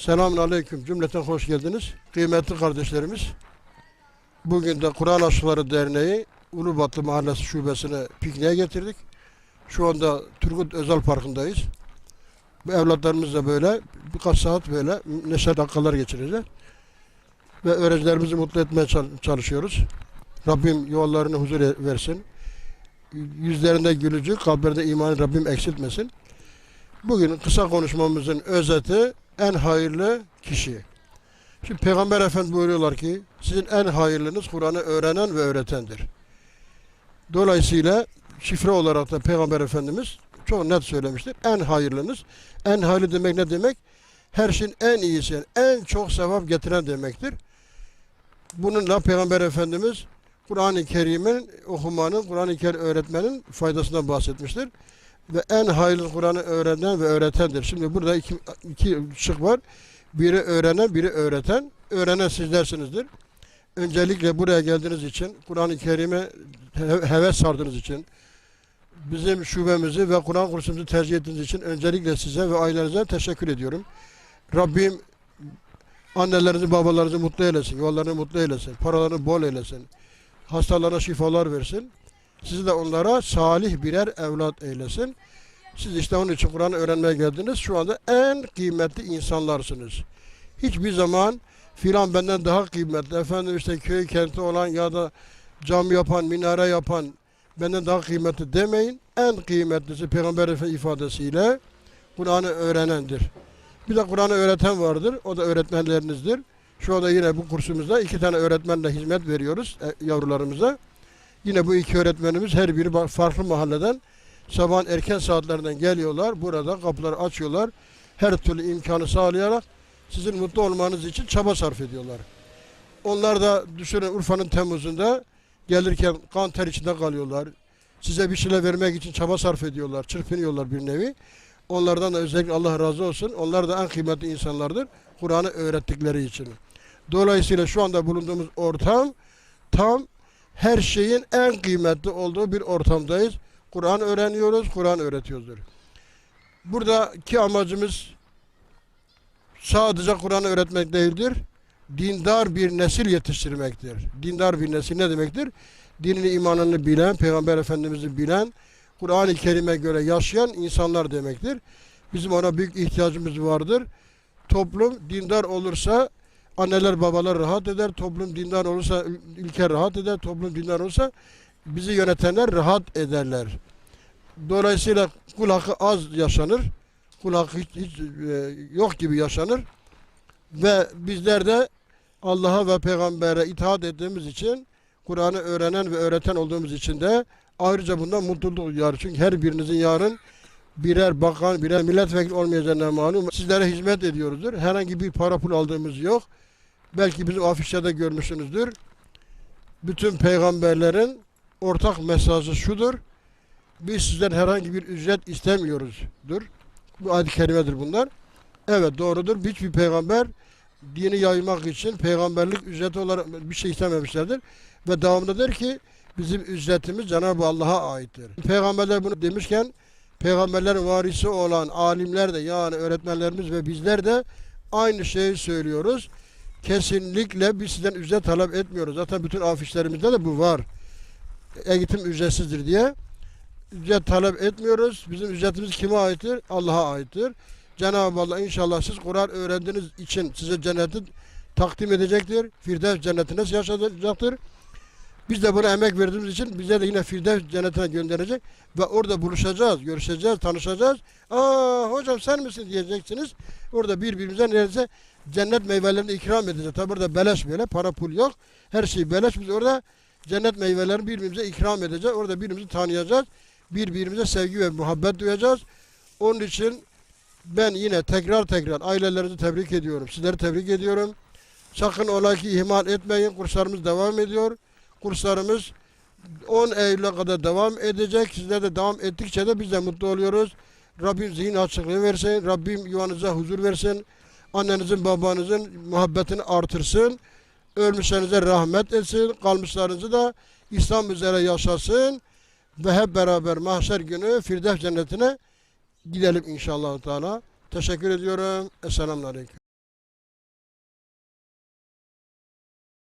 Selamun Aleyküm. Cümleten hoş geldiniz. Kıymetli kardeşlerimiz. Bugün de Kur'an Aşıkları Derneği Ulubatlı Mahallesi Şubesi'ne pikniğe getirdik. Şu anda Turgut Özel Parkı'ndayız. Bu evlatlarımızla böyle birkaç saat böyle neşe dakikalar geçireceğiz. Ve öğrencilerimizi mutlu etmeye çal- çalışıyoruz. Rabbim yollarını huzur e- versin. Yüzlerinde gülücü, kalplerinde imanı Rabbim eksiltmesin. Bugün kısa konuşmamızın özeti en hayırlı kişi. Şimdi Peygamber Efendi buyuruyorlar ki sizin en hayırlınız Kur'an'ı öğrenen ve öğretendir. Dolayısıyla şifre olarak da Peygamber Efendimiz çok net söylemiştir. En hayırlınız. En hayırlı demek ne demek? Her şeyin en iyisi, en çok sevap getiren demektir. Bununla Peygamber Efendimiz Kur'an-ı Kerim'in okumanın, Kur'an-ı Kerim öğretmenin faydasından bahsetmiştir ve en hayırlı Kur'an'ı öğrenen ve öğretendir. Şimdi burada iki, iki şık var. Biri öğrenen, biri öğreten. Öğrenen sizlersinizdir. Öncelikle buraya geldiğiniz için, Kur'an-ı Kerim'e he- heves sardığınız için, bizim şubemizi ve Kur'an kursumuzu tercih ettiğiniz için öncelikle size ve ailenize teşekkür ediyorum. Rabbim annelerinizi, babalarınızı mutlu eylesin, yollarını mutlu eylesin, paralarını bol eylesin, hastalarına şifalar versin. Sizi de onlara salih birer evlat eylesin. Siz işte onun için Kur'an'ı öğrenmeye geldiniz. Şu anda en kıymetli insanlarsınız. Hiçbir zaman filan benden daha kıymetli. Efendim işte köy kenti olan ya da cam yapan, minare yapan benden daha kıymetli demeyin. En kıymetlisi Peygamber Efendimiz ifadesiyle Kur'an'ı öğrenendir. Bir de Kur'an'ı öğreten vardır. O da öğretmenlerinizdir. Şu anda yine bu kursumuzda iki tane öğretmenle hizmet veriyoruz e, yavrularımıza. Yine bu iki öğretmenimiz her biri farklı mahalleden sabahın erken saatlerinden geliyorlar. Burada kapıları açıyorlar. Her türlü imkanı sağlayarak sizin mutlu olmanız için çaba sarf ediyorlar. Onlar da düşünün Urfa'nın Temmuz'unda gelirken kan ter içinde kalıyorlar. Size bir şeyler vermek için çaba sarf ediyorlar. Çırpınıyorlar bir nevi. Onlardan da özellikle Allah razı olsun. Onlar da en kıymetli insanlardır. Kur'an'ı öğrettikleri için. Dolayısıyla şu anda bulunduğumuz ortam tam her şeyin en kıymetli olduğu bir ortamdayız. Kur'an öğreniyoruz, Kur'an öğretiyoruzdur. Buradaki amacımız sadece Kur'an öğretmek değildir. Dindar bir nesil yetiştirmektir. Dindar bir nesil ne demektir? Dinini, imanını bilen, Peygamber Efendimiz'i bilen, Kur'an-ı Kerim'e göre yaşayan insanlar demektir. Bizim ona büyük ihtiyacımız vardır. Toplum dindar olursa anneler babalar rahat eder. Toplum dindar olursa ül- ülke rahat eder. Toplum dindar olursa bizi yönetenler rahat ederler. Dolayısıyla kul hakkı az yaşanır. Kul hakkı hiç, hiç, e, yok gibi yaşanır. Ve bizler de Allah'a ve peygambere itaat ettiğimiz için Kur'an'ı öğrenen ve öğreten olduğumuz için de ayrıca bundan mutluluk duyuyoruz. Çünkü her birinizin yarın birer bakan, birer milletvekili olmayacağına malum. Sizlere hizmet ediyoruzdur. Herhangi bir para pul aldığımız yok. Belki bizim afişlerde görmüşsünüzdür. Bütün peygamberlerin ortak mesajı şudur. Biz sizden herhangi bir ücret istemiyoruzdur. Bu ayet-i kerimedir bunlar. Evet doğrudur. Hiçbir peygamber dini yaymak için peygamberlik ücreti olarak bir şey istememişlerdir. Ve devamında der ki bizim ücretimiz Cenab-ı Allah'a aittir. Peygamberler bunu demişken peygamberlerin varisi olan alimler de yani öğretmenlerimiz ve bizler de aynı şeyi söylüyoruz. Kesinlikle biz sizden ücret talep etmiyoruz. Zaten bütün afişlerimizde de bu var. Eğitim ücretsizdir diye. Ücret talep etmiyoruz. Bizim ücretimiz kime aittir? Allah'a aittir. Cenab-ı Allah inşallah siz Kur'an öğrendiğiniz için size cenneti takdim edecektir. Firdevs cennetine yaşatacaktır. Biz de buna emek verdiğimiz için bize de yine Firdevs cennetine gönderecek ve orada buluşacağız, görüşeceğiz, tanışacağız. Aa hocam sen misin diyeceksiniz. Orada birbirimize neredeyse cennet meyvelerini ikram edeceğiz. Tabi burada beleş böyle para pul yok. Her şey beleş. Biz orada cennet meyvelerini birbirimize ikram edeceğiz. Orada birbirimizi tanıyacağız. Birbirimize sevgi ve muhabbet duyacağız. Onun için ben yine tekrar tekrar ailelerinizi tebrik ediyorum. Sizleri tebrik ediyorum. Sakın ola ki ihmal etmeyin. Kurslarımız devam ediyor. Kurslarımız 10 Eylül'e kadar devam edecek. Sizler de devam ettikçe de biz de mutlu oluyoruz. Rabbim zihin açıklığı versin. Rabbim yuvanıza huzur versin. Annenizin babanızın muhabbetini artırsın. Ölmüşlerinize rahmet etsin. Kalmışlarınızı da İslam üzere yaşasın. Ve hep beraber mahşer günü Firdevs cennetine gidelim inşallah Teala. Teşekkür ediyorum. Esselamu Aleyküm.